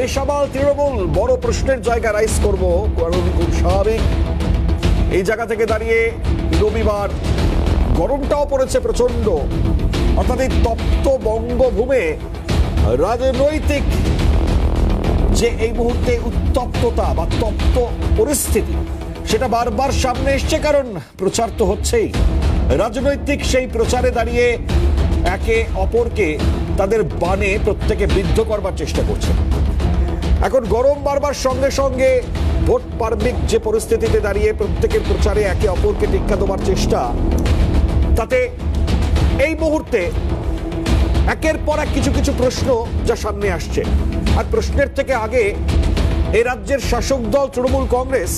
বেসামাল তৃণমূল, বড় প্রশ্নের জায়গা রাইজ করব কারণ খুব স্বাভাবিক। এই জায়গা থেকে দাঁড়িয়ে রবিবার গরমটাও পড়েছে প্রচণ্ড অর্থাৎ এই তপ্ত বঙ্গভূমে রাজনৈতিক যে এই মুহূর্তে উত্তপ্ততা বা তপ্ত পরিস্থিতি, সেটা বারবার সামনে এসছে কারণ প্রচার তো হচ্ছেই। রাজনৈতিক সেই প্রচারে দাঁড়িয়ে একে অপরকে তাদের বানে প্রত্যেকে বিদ্ধ করবার চেষ্টা করছে। এখন গরম বারবার সঙ্গে সঙ্গে ভোট পার্বিক যে পরিস্থিতিতে দাঁড়িয়ে প্রত্যেকের প্রচারে একে অপরকে টিক্কা দেওয়ার চেষ্টা, তাতে এই মুহূর্তে একের পর এক কিছু কিছু প্রশ্ন যা সামনে আসছে। আর প্রশ্নের থেকে আগে এই রাজ্যের শাসক দল তৃণমূল কংগ্রেস,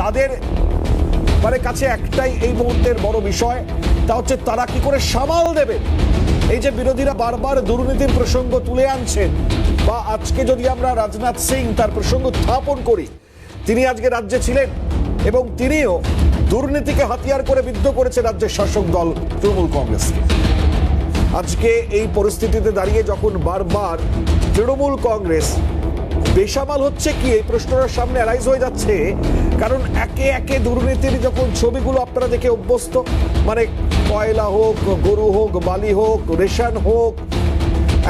তাদের মানে কাছে একটাই এই মুহূর্তের বড় বিষয়, তা হচ্ছে তারা কি করে সামাল দেবেন? এই যে বিরোধীরা বারবার দুর্নীতির প্রসঙ্গ তুলে আনছেন, বা আজকে যদি আমরা রাজনাথ সিং তার প্রসঙ্গ স্থাপন করি, তিনি আজকে রাজ্যে ছিলেন এবং তিনিও দুর্নীতিকে হাতিয়ার করে বিদ্ধ করেছে রাজ্যের শাসক দল তৃণমূল কংগ্রেসকে। আজকে এই পরিস্থিতিতে দাঁড়িয়ে যখন বারবার তৃণমূল কংগ্রেস বেসামাল হচ্ছে কি, এই প্রশ্নটার সামনে অ্যারাইজ হয়ে যাচ্ছে, কারণ একে একে দুর্নীতির যখন ছবিগুলো আপনারা দেখে অভ্যস্ত মানে কয়লা হোক, গরু হোক, বালি হোক, রেশন হোক,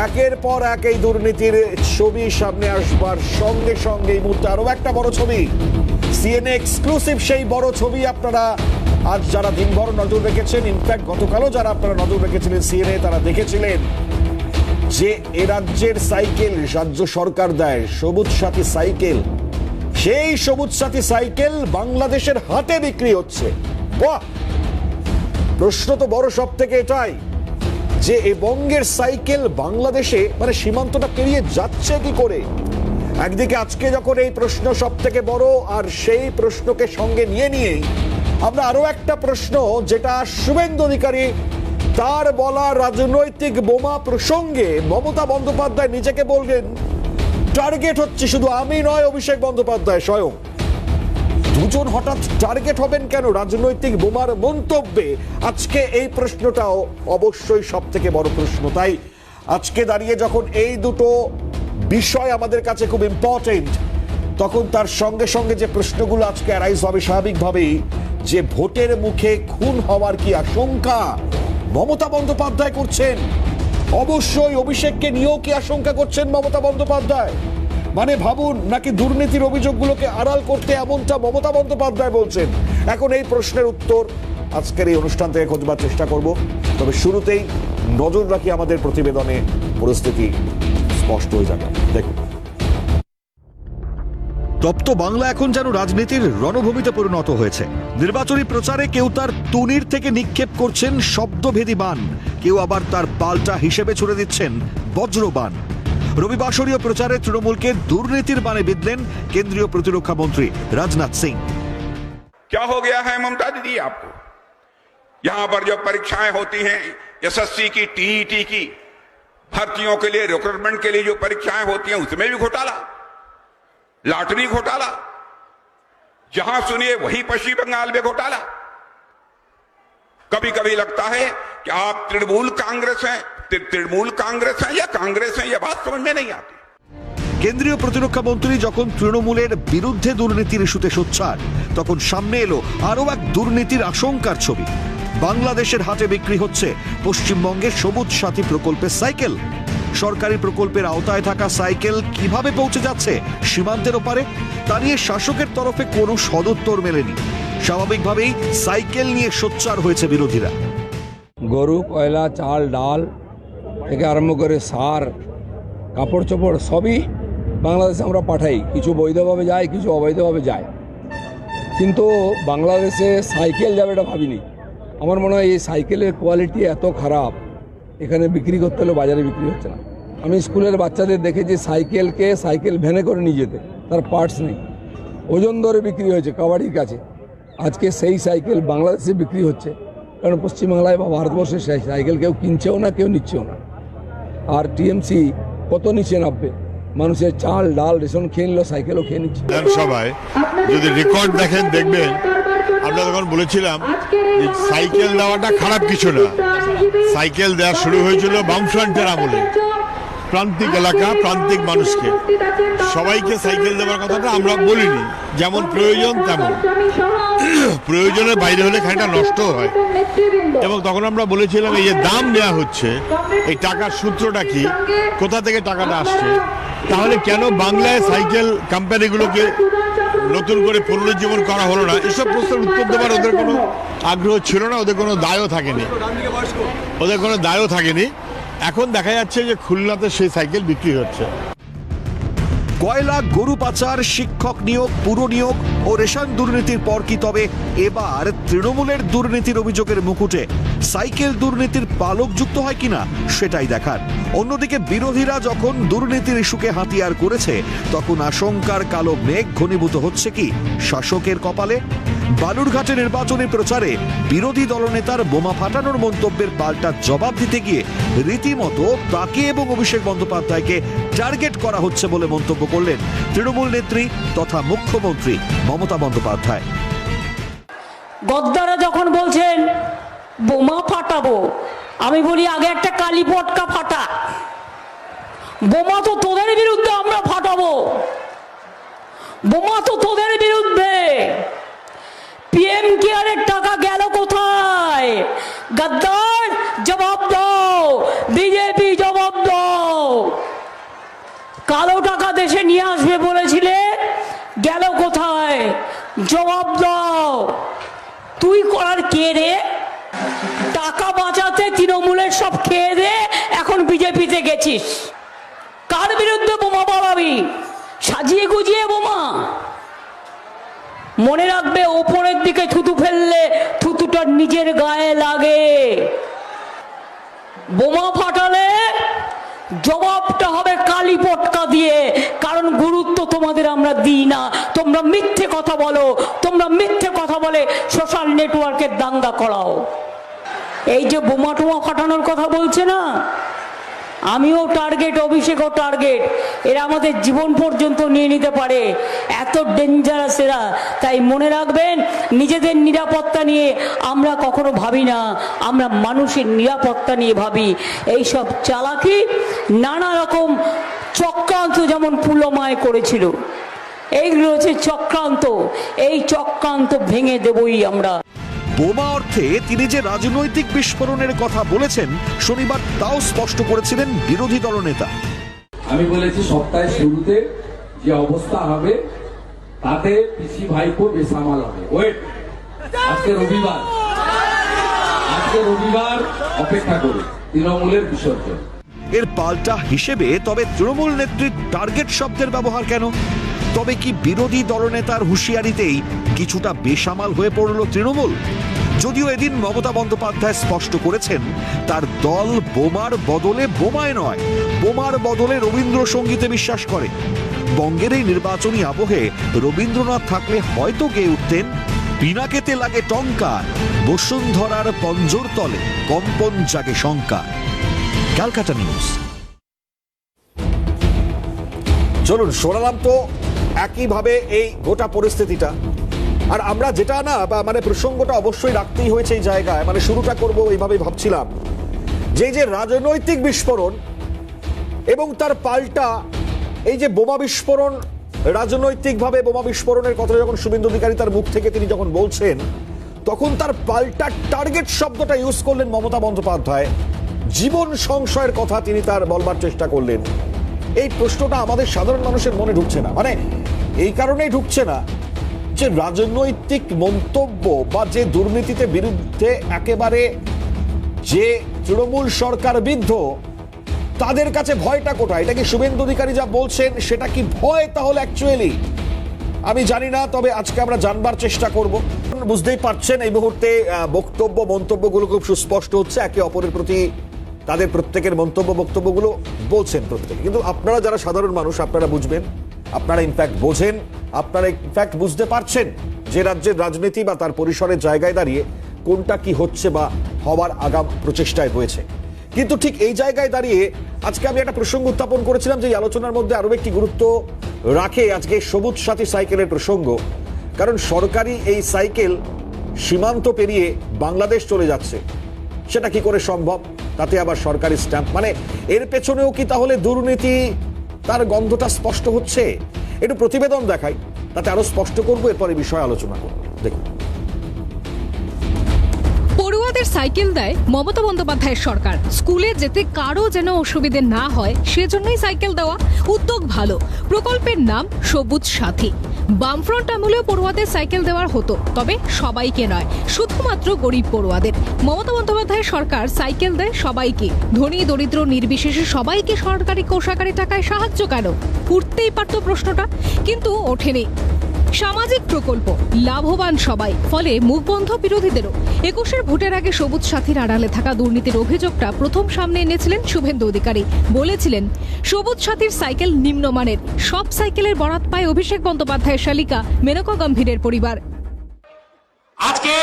একের পর এক এই দুর্নীতির ছবি সামনে আসবার সঙ্গে সঙ্গে এই মুহূর্তে আরও একটা বড় ছবি। সিএনএ এক্সক্লুসিভ সেই বড় ছবি আপনারা আজ যারা দিনভর নজর রেখেছেন ইনফ্যাক্ট গতকালও যারা আপনারা নজর রেখেছিলেন সিএনএ তারা দেখেছিলেন যে এ রাজ্যের সাইকেল রাজ্য সরকার দেয়, সবুজ সাথী সাইকেল। সেই সবুজ সাথী সাইকেল বাংলাদেশের হাতে বিক্রি হচ্ছে। বাহ! প্রশ্ন তো বড় সব থেকে এটাই যে এই বঙ্গের সাইকেল বাংলাদেশে মানে সীমান্তটা পেরিয়ে যাচ্ছে কি করে? একদিকে আজকে যখন এই প্রশ্ন সব থেকে বড় আর সেই প্রশ্নকে সঙ্গে নিয়ে নিয়েই আমরা আরও একটা প্রশ্ন, যেটা শুভেন্দু অধিকারী তার বলা রাজনৈতিক বোমা প্রসঙ্গে মমতা বন্দ্যোপাধ্যায় নিজেকে বলবেন টার্গেট হচ্ছে শুধু আমি নয় অভিষেক বন্দ্যোপাধ্যায় স্বয়ং। দুজন হঠাৎ টার্গেট হবেন কেন? রাজনৈতিক বোমার মন্তব্যে। আজকে এই প্রশ্নটাও অবশ্যই সব থেকে বড় প্রশ্ন। তাই আজকে দাঁড়িয়ে যখন এই দুটো বিষয় আমাদের কাছে খুব ইম্পর্টেন্ট তখন তার সঙ্গে সঙ্গে যে প্রশ্নগুলো আজকে অ্যারাইজ হবে স্বাভাবিকভাবেই, যে ভোটের মুখে খুন হওয়ার কি আশঙ্কা? মমতা বন্দ্যোপাধ্যায় করছেন। অবশ্যই অভিষেককে নিয়েও কি আশঙ্কা করছেন মমতা বন্দ্যোপাধ্যায়? মানে ভাবুন নাকি দুর্নীতির অভিযোগগুলোকে আড়াল করতে এমনটা মমতা বন্দ্যোপাধ্যায় বলছেন? এখন এই প্রশ্নের উত্তর আজকের এই অনুষ্ঠান থেকে খোঁজবার চেষ্টা করব। তবে শুরুতেই নজর রাখি আমাদের প্রতিবেদনে পরিস্থিতি স্পষ্ট হয়ে যাবে। দেখুন। তপ্ত বাংলা এখন যেন রাজনীতির রণভূমিতে পরিণত হয়েছে। নির্বাচনী প্রচারে কেউ তার তুনির থেকে নিক্ষেপ করছেন শব্দভেদী বান। কেউ আবার তার পাল্টা হিসেবে ছুড়ে দিচ্ছেন বজ্রবান। রবিবাসরীয় প্রচারে তৃণমূলকে দুর্নীতির বানে বিঁধলেন কেন্দ্রীয় প্রতিরক্ষা মন্ত্রী রাজনাথ সিং क्या हो गया है ममता दीदी आपको यहां पर जो परीक्षाएं होती हैं एसएससी की टीईटी की भर्तियों के लिए रिक्रूटमेंट के लिए जो परीक्षाएं होती हैं उसमें भी घोटाला लॉटरी घोटाला जहां सुनिए वही पश्चिम बंगाल में घोटाला कभी कभी लगता है कि आप तृणमूल कांग्रेस हैं तृ- तृणमूल कांग्रेस हैं या कांग्रेस हैं यह बात समझ में नहीं आती কেন্দ্রীয় প্রতিরক্ষা মন্ত্রী যখন তৃণমূলের বিরুদ্ধে দুর্নীতির ইস্যুতে সোচ্চার তখন সামনে এলো আরও এক দুর্নীতির আশঙ্কার ছবি বাংলাদেশের হাতে বিক্রি হচ্ছে পশ্চিমবঙ্গের সবুজ সাথী প্রকল্পের সাইকেল সরকারি প্রকল্পের আওতায় থাকা সাইকেল কিভাবে পৌঁছে যাচ্ছে সীমান্তের ওপারে তা নিয়ে শাসকের তরফে কোনো সদুত্তর মেলেনি স্বাভাবিকভাবেই সাইকেল নিয়ে সোচ্চার হয়েছে বিরোধীরা গরু কয়লা চাল ডাল থেকে আরম্ভ করে সার, কাপড় চোপড় সবই বাংলাদেশে আমরা পাঠাই। কিছু বৈধভাবে যায়, কিছু অবৈধভাবে যায়। কিন্তু বাংলাদেশে সাইকেল যাবে এটা ভাবিনি। আমার মনে হয় এই সাইকেলের কোয়ালিটি এত খারাপ, এখানে বিক্রি করতে হলে বাজারে বিক্রি হচ্ছে না। আমি স্কুলের বাচ্চাদের দেখেছি সাইকেলকে সাইকেল ভ্যানে করে নিয়ে যেতে, তার পার্টস নেই। ওজন ধরে বিক্রি হয়েছে কাবাডির কাছে। আজকে সেই সাইকেল বাংলাদেশে বিক্রি হচ্ছে। কারণ পশ্চিমবাংলায় বা ভারতবর্ষে সেই সাইকেল কেউ কিনছেও না, কেউ নিচ্ছেও না। আর টিএমসি কত নিচে নামবে? মানুষের চাল ডাল রেশন খেয়ে নিল সাইকেলও খেয়ে নিচ্ছে। বিধানসভায় যদি রেকর্ড দেখেন দেখবেন আমরা তখন বলেছিলাম যে সাইকেল দেওয়াটা খারাপ কিছু না। সাইকেল দেওয়া শুরু হয়েছিল বামফ্রন্টের আমলে। প্রান্তিক এলাকা, প্রান্তিক মানুষকে। সবাইকে সাইকেল দেওয়ার কথাটা আমরা বলিনি। যেমন প্রয়োজন, তেমন। প্রয়োজনের বাইরে হলে খানিকটা নষ্ট হয়। এবং তখন আমরা বলেছিলাম, এই যে দাম নেওয়া হচ্ছে, এই টাকার সূত্রটা কি, কোথা থেকে টাকাটা আসছে, তাহলে কেন বাংলায় সাইকেল কোম্পানিগুলোকে নতুন করে পুনরুজ্জীবন করা হলো না? এসব প্রশ্নের উত্তর দেওয়ার ওদের কোনো আগ্রহ ছিল না, ওদের কোনো দায়ও থাকেনি। ওদের কোনো দায়ও থাকেনি। এখন দেখা যাচ্ছে যে খুলনাতে সেই সাইকেল বিক্রি হচ্ছে। কয়লা, গরু পাচার, শিক্ষক নিয়োগ, পুর নিয়োগ ও রেশন দুর্নীতির পর কি তবে এবার তৃণমূলের দুর্নীতির অভিযোগের মুকুটে সাইকেল দুর্নীতির পালক যুক্ত হয় কিনা সেটাই দেখার। অন্যদিকে বিরোধীরা যখন দুর্নীতির ইস্যুকে হাতিয়ার করেছে, তখন আশঙ্কার কালো মেঘ ঘনীভূত হচ্ছে কি শাসকের কপালে? বালুরঘাটে নির্বাচনী প্রচারে বিরোধী দলনেতার বোমা ফাটানোর মন্তব্যের পাল্টা জবাব দিতে গিয়ে রীতিমতো তাকে এবং অভিষেক বন্দ্যোপাধ্যায়কে টার্গেট করা হচ্ছে বলে মন্তব্য করলেন তৃণমূল নেত্রী তথা মুখ্যমন্ত্রী মমতা বন্দ্যোপাধ্যায়। গদ্দারা যখন বলছেন, বোমা ফাটাবো আমি বলি, আগে একটা কালী পটকা ফাটা। বোমা তো তোদের বিরুদ্ধে আমরা ফাটাবো। বোমা গদ্দার জবাব দাও। বিজেপি জবাব দাও। কালো টাকা দেশে নিয়ে আসবে বলেছিলে, গেল কোথায়? জবাব দাও। তুই করার কে রে? টাকা বাঁচাতে তৃণমূলের সব খেয়ে দে, এখন বিজেপিতে গেছিস। কার বিরুদ্ধে বোমা বাড়াবি সাজিয়ে গুজিয়ে বোমা। মনে রাখবে, ওপরের দিকে থুতু ফেললে থুতুটা নিজের গায়ে লাগে। বোমা ফাটালে জবাবটা হবে কালী পটকা দিয়ে, কারণ গুরুত্ব তোমাদের আমরা দিই না। তোমরা মিথ্যে কথা বলো, তোমরা মিথ্যে কথা বলে সোশ্যাল নেটওয়ার্কের দাঙ্গা করাও। এই যে বোমা টোমা ফাটানোর কথা বলছে না? আমিও টার্গেট অভিষেকও টার্গেট এরা আমাদের জীবন পর্যন্ত নিয়ে নিতে পারে। এত ডেঞ্জারাস এরা। তাই মনে রাখবেন, নিজেদের নিরাপত্তা নিয়ে আমরা কখনো ভাবি না। আমরা মানুষের নিরাপত্তা নিয়ে ভাবি। এই সব চালাকি নানা রকম চক্রান্ত যেমন পুলমায় করেছিল। এইগুলো হচ্ছে চক্রান্ত। এই চক্রান্ত ভেঙে দেবই আমরা। বোমা অর্থে তিনি যে রাজনৈতিক বিস্ফোরণের কথা বলেছেন শনিবার তাও স্পষ্ট করেছিলেন বিরোধী দলনেতা। আমি বলেছি সপ্তাহের শুরুতে যে অবস্থা হবে তাতে পিসি ভাইপো বেসামাল হবে। ওয়েট আজকে রবিবার। আজকে রবিবার অপেক্ষা করুন তৃণমূলের বিসর্জন। এর পাল্টা হিসেবে তবে তৃণমূল নেত্রীর টার্গেট শব্দের ব্যবহার কেন? তবে কি বিরোধী দলনেতার হুঁশিয়ারিতেই কিছুটা বেসামাল হয়ে পড়ল তৃণমূল? যদিও এদিন মমতা বন্দ্যোপাধ্যায় স্পষ্ট করেছেন, তার দল বোমার বদলে বোমায় নয়, বোমার বদলে রবীন্দ্রসঙ্গীতে বিশ্বাস করে। বঙ্গের এই নির্বাচনী আবহে রবীন্দ্রনাথ থাকলে হয়তো গেয়ে উঠতেন পিনাকেতে লাগে টঙ্কার বসুন্ধরার পঞ্জর তলে কম্পন জাগে শঙ্কা। ক্যালকাটা নিউজ। চলুন, শোনালাম তো একইভাবে এই গোটা পরিস্থিতিটা। আর আমরা যেটা না, বা মানে প্রসঙ্গটা অবশ্যই রাখতেই হয়েছে এই জায়গায়। মানে শুরুটা করব এইভাবে ভাবছিলাম। যে যে রাজনৈতিক বিস্ফোরণ এবং তার পাল্টা এই যে বোমা বিস্ফোরণ, রাজনৈতিকভাবে বোমা বিস্ফোরণের কথা যখন শুভেন্দু অধিকারী তার মুখ থেকে তিনি যখন বলছেন, তখন তার পাল্টা টার্গেট শব্দটা ইউজ করলেন মমতা বন্দ্যোপাধ্যায়। জীবন সংশয়ের কথা তিনি তার বলবার চেষ্টা করলেন। এই প্রশ্নটা আমাদের সাধারণ মানুষের মনে ঢুকছে না। মানে এই কারণেই ঢুকছে না যে রাজনৈতিক মন্তব্য বা যে দুর্নীতিতে বিরুদ্ধে একেবারে যে তৃণমূল সরকার বিদ্ধ, তাদের কাছে ভয়টা কোথায়? এটা কি শুভেন্দু অধিকারী যা বলছেন, সেটা কি ভয় তাহলে অ্যাকচুয়ালি আমি জানি না, তবে আজকে আমরা জানবার চেষ্টা করব। বুঝতেই পারছেন, এই মুহূর্তে বক্তব্য, মন্তব্যগুলো খুব সুস্পষ্ট হচ্ছে, একে অপরের প্রতি তাদের প্রত্যেকের মন্তব্য, বক্তব্যগুলো বলছেন প্রত্যেকে। কিন্তু আপনারা যারা সাধারণ মানুষ, আপনারা বুঝবেন, আপনারা ইনফ্যাক্ট বোঝেন, আপনারা ইনফ্যাক্ট বুঝতে পারছেন যে রাজ্যের রাজনীতি বা তার পরিসরের জায়গায় দাঁড়িয়ে কোনটা কি হচ্ছে বা হওয়ার আগাম প্রচেষ্টায় হয়েছে কিন্তু ঠিক এই জায়গায় দাঁড়িয়ে আজকে আমি একটা প্রসঙ্গ উত্থাপন করেছিলাম যে আলোচনার মধ্যে আরও একটি গুরুত্ব রাখে আজকে সবুজ সাথী সাইকেলের প্রসঙ্গ। কারণ সরকারি এই সাইকেল সীমান্ত পেরিয়ে বাংলাদেশ চলে যাচ্ছে। সেটা কি করে সম্ভব? তাতে আবার সরকারি স্ট্যাম্প। মানে এর পেছনেও কি তাহলে দুর্নীতি, তার গন্ধটা স্পষ্ট হচ্ছে? একটু প্রতিবেদন দেখাই, তাতে আরও স্পষ্ট করব, এরপরে বিষয়ে আলোচনা করব। দেখুন। পড়ুয়াদের সাইকেল দেয় মমতা বন্দ্যোপাধ্যায়ের সরকার। স্কুলে যেতে কারও যেন অসুবিধে না হয়, সেজন্যই সাইকেল দেওয়া। উদ্যোগ ভালো। প্রকল্পের নাম সবুজ সাথী। বামফ্রন্ট আমলেও পড়ুয়াদের সাইকেল দেওয়ার হতো, তবে সবাইকে নয়, শুধুমাত্র গরিব পড়ুয়াদের। মমতা বন্দ্যোপাধ্যায় সরকার সাইকেল দেয় সবাইকে। ধনী, দরিদ্র, নির্বিশেষে সবাইকে সরকারি কোষাগারি টাকায় সাহায্য কেন? উঠতেই পারত প্রশ্নটা, কিন্তু ওঠেনি। সামাজিক প্রকল্প, লাভবান সবাই, ফলে মুখবন্ধ বিরোধীদেরও। একুশের ভোটের আগে সবুজ সাথীর আড়ালে থাকা দুর্নীতির অভিযোগটা প্রথম সামনে এনেছিলেন শুভেন্দু অধিকারী। বলেছিলেন, সবুজ সাথীর সাইকেল নিম্নমানের, সব সাইকেলের বরাত পায় অভিষেক বন্দ্যোপাধ্যায়ের শালিকা, মেনকা গম্ভীরের পরিবার। আজকে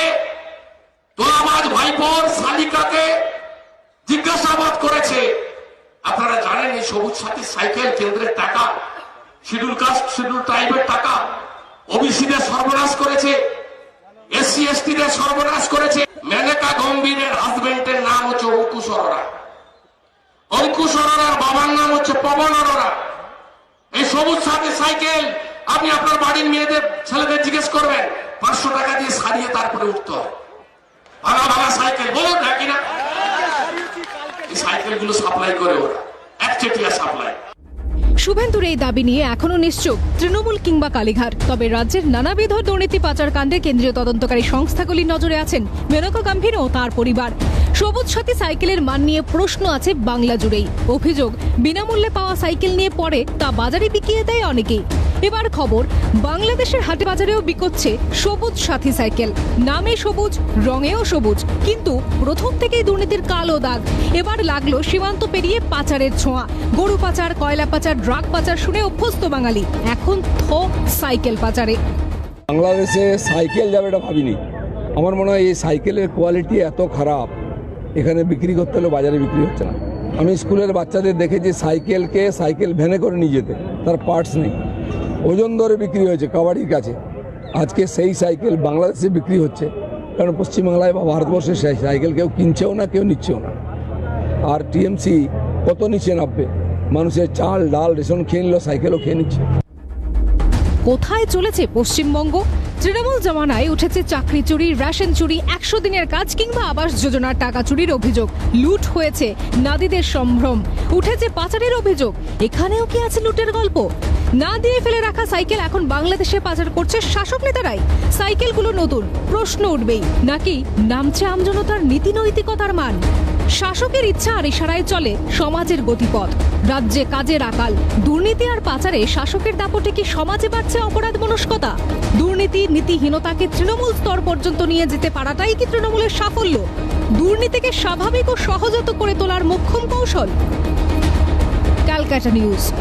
ভাইপোর শালিকাকে জিজ্ঞাসাবাদ করেছে। আপনারা জানেন এই সবুজ সাইকেল কেন্দ্রের টাকা শিডিউল কাস্ট শিডিউল ট্রাইবের টাকা। ওবিসিদের সর্বনাশ করেছে, এসসি এসটি দের সর্বনাশ করেছে। মেনকা গম্ভীরের হাজবেন্ডের নাম হচ্ছে অঙ্কুশ অরোরা অঙ্কুশ অরোরার বাবার নাম হচ্ছে পবন অরোরা। এই সবুজ সাথী সাইকেল, আপনি আপনার বাড়ির মেয়েদের, ছেলেদের জিজ্ঞেস করবেন, পাঁচশো টাকা দিয়ে সারিয়ে তারপরে উঠতে হয়। ভাঙা ভাঙা সাইকেল, বলুন নাকি না? এই সাইকেলগুলো সাপ্লাই করে ওরা একচেটিয়া সাপ্লাই শুভেন্দুর এই দাবি নিয়ে এখনও নিশ্চুপ, তৃণমূল কিংবা কালীঘাট। তবে রাজ্যের নানাবিধ দুর্নীতি পাচার কাণ্ডে কেন্দ্রীয় তদন্তকারী সংস্থাগুলির নজরে আছেন মেনকা গাম্ভীর ও তার পরিবার। সবুজ সাথী সাইকেলের মান নিয়ে প্রশ্ন আছে বাংলা জুড়েই। অভিযোগ, বিনামূল্যে পাওয়া সাইকেল নিয়ে পরে তা বাজারে বিকিয়ে দেয় অনেকেই। এবার খবর, বাংলাদেশের হাটে বাজারেও বিকোচ্ছে সবুজ সাথী সাইকেল। নামে সবুজ, রঙেও সবুজ, কিন্তু প্রথম থেকেই দুর্নীতির কালো দাগ। এবার লাগল সীমান্ত পেরিয়ে পাচারের ছোঁয়া। গরু পাচার, কয়লা পাচার, ড্রাগ পাচার শুনে অভ্যস্ত বাঙালি। এখন থ সাইকেল পাচারে। বাংলাদেশে সাইকেল যাবে এটা ভাবিনি। আমার মনে হয় এই সাইকেলের কোয়ালিটি এত খারাপ। এখানে বিক্রি করতে হলে বাজারে বিক্রি হচ্ছে না। আমি স্কুলের বাচ্চাদের দেখেছি সাইকেলকে সাইকেল ভ্যানে করে নিয়ে যেতে। তার পার্টস নেই। ওজন দরে বিক্রি হয়েছে, কাবাডির কাছে। আজকে সেই সাইকেল বাংলাদেশে বিক্রি হচ্ছে। কারণ পশ্চিমবাংলায় বা ভারতবর্ষে সেই সাইকেল কেউ কিনছেও না, কেউ নিচ্ছেও না। আর টিএমসি কত নিচে নামবে? মানুষের চাল, ডাল, রেশন খেয়ে নিল, সাইকেলও খেয়ে নিচ্ছে। কোথায় চলেছে পশ্চিমবঙ্গ? তৃণমূল জমানায় উঠেছে চাকরি চুরি, রেশন চুরি, একশো দিনের কাজ কিংবা আবাস যোজনার টাকা চুরির অভিযোগ। লুট হয়েছে নারীদের সম্ভ্রম। উঠেছে পাচারের অভিযোগ। এখানেও কি আছে লুটের গল্প? না দিয়ে ফেলে রাখা সাইকেল এখন বাংলাদেশে পাচার করছে শাসক নেতারাই। সাইকেলগুলো নতুন, প্রশ্ন উঠবেই। নাকি নামছে আমজনতার নীতি নৈতিকতার মান? শাসকের ইচ্ছা আর ইশারায় চলে সমাজের গতিপথ। রাজ্যে কাজের আকাল। দুর্নীতি আর পাচারে শাসকের দাপটে কি সমাজে বাড়ছে অপরাধ মনস্কতা? দুর্নীতি, নীতিহীনতাকে তৃণমূল স্তর পর্যন্ত নিয়ে যেতে পারাটাই কি তৃণমূলের সাফল্য? দুর্নীতিকে স্বাভাবিক ও সহজাত করে তোলার মোক্ষম কৌশল? ক্যালকাটা নিউজ।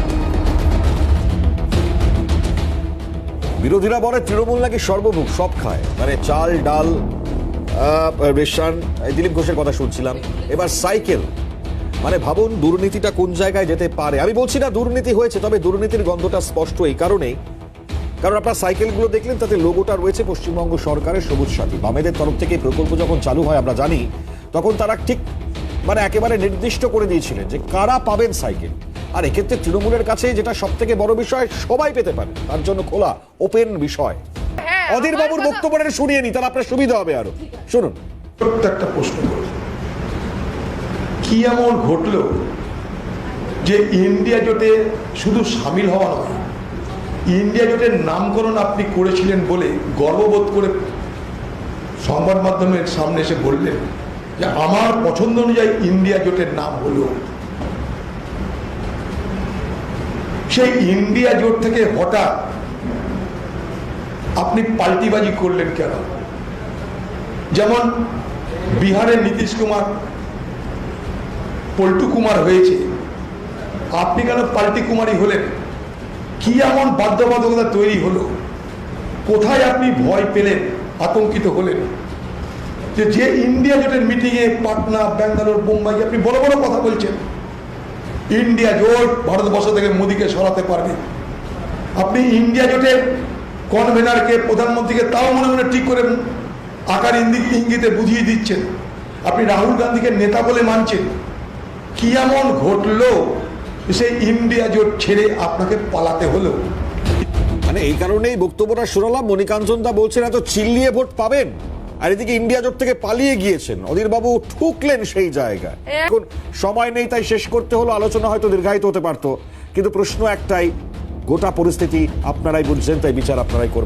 বিরোধীরা বলে, তৃণমূল নাকি সর্বমুখ, সব খায়। মানে চাল, ডাল রেশন দিলীপ ঘোষের কথা শুনছিলাম। এবার সাইকেল। মানে ভাবুন দুর্নীতিটা কোন জায়গায় যেতে পারে। আমি বলছি না দুর্নীতি হয়েছে, তবে দুর্নীতির গন্ধটা স্পষ্ট এই কারণেই। কারণ আপনার সাইকেলগুলো দেখলেন, তাতে লোগোটা রয়েছে পশ্চিমবঙ্গ সরকারের সবুজ সাথী। বামেদের তরফ থেকে প্রকল্প যখন চালু হয়, আমরা জানি, তখন তারা ঠিক মানে একেবারে নির্দিষ্ট করে দিয়েছিলেন যে কারা পাবেন সাইকেল। আর এক্ষেত্রে তৃণমূলের কাছে যেটা সব থেকে বড় বিষয়, সবাই পেতে পারে। তার জন্য খোলা ওপেন বিষয়। অধীর বাবুর বক্তব্যটা শুনিয়ে নি তাহলে আপনার সুবিধা হবে আরও। শুনুন। একটা প্রশ্ন কি এমন ঘটলো যে ইন্ডিয়া জোটে শুধু সামিল হওয়া নয় ইন্ডিয়া জোটের নামকরণ আপনি করেছিলেন বলে গর্ববোধ করে সংবাদ মাধ্যমের সামনে এসে বললেন যে আমার পছন্দ অনুযায়ী ইন্ডিয়া জোটের নাম হলো। সেই ইন্ডিয়া জোট থেকে হঠাৎ আপনি পাল্টিবাজি করলেন কেন? যেমন বিহারের নীতিশ কুমার, পল্টু কুমার হয়েছে, আপনি কেন পাল্টি কুমারী হলেন? কি এমন বাধ্যবাধকতা তৈরি হলো? কোথায় আপনি ভয় পেলেন, আতঙ্কিত হলেন? যে যে ইন্ডিয়া জোটের মিটিংয়ে পাটনা, ব্যাঙ্গালোর বোম্বাই আপনি বড় বড় কথা বলছেন, ইন্ডিয়া জোট ভারতবর্ষ থেকে মোদীকে সরাতে পারবে। আপনি ইন্ডিয়া জোটের কনভেনারকে প্রধানমন্ত্রীকে তাও মনে মনে ঠিক করে আকার ইঙ্গিত ইঙ্গিতে বুঝিয়ে দিচ্ছেন। আপনি রাহুল গান্ধীকে নেতা বলে মানছেন। কি এমন ঘটলো সেই ইন্ডিয়া জোট ছেড়ে আপনাকে পালাতে হলো? মানে এই কারণেই বক্তব্যটা শুনলাম। মণিকাঞ্চন দা বলছেন এত চিল্লিয়ে ভোট পাবেন? আর এদিকে ইন্ডিয়া জোট থেকে পালিয়ে গিয়েছেন। অধীর বাবু ঠুকলেন সেই জায়গায়। এখন সময় নেই তাই শেষ করতে হলো। আলোচনা হয়তো দীর্ঘায়িত হতে পারতো। কিন্তু প্রশ্ন একটাই গোটা পরিস্থিতি আপনারাই বুঝছেন তাই বিচার আপনারাই করবেন।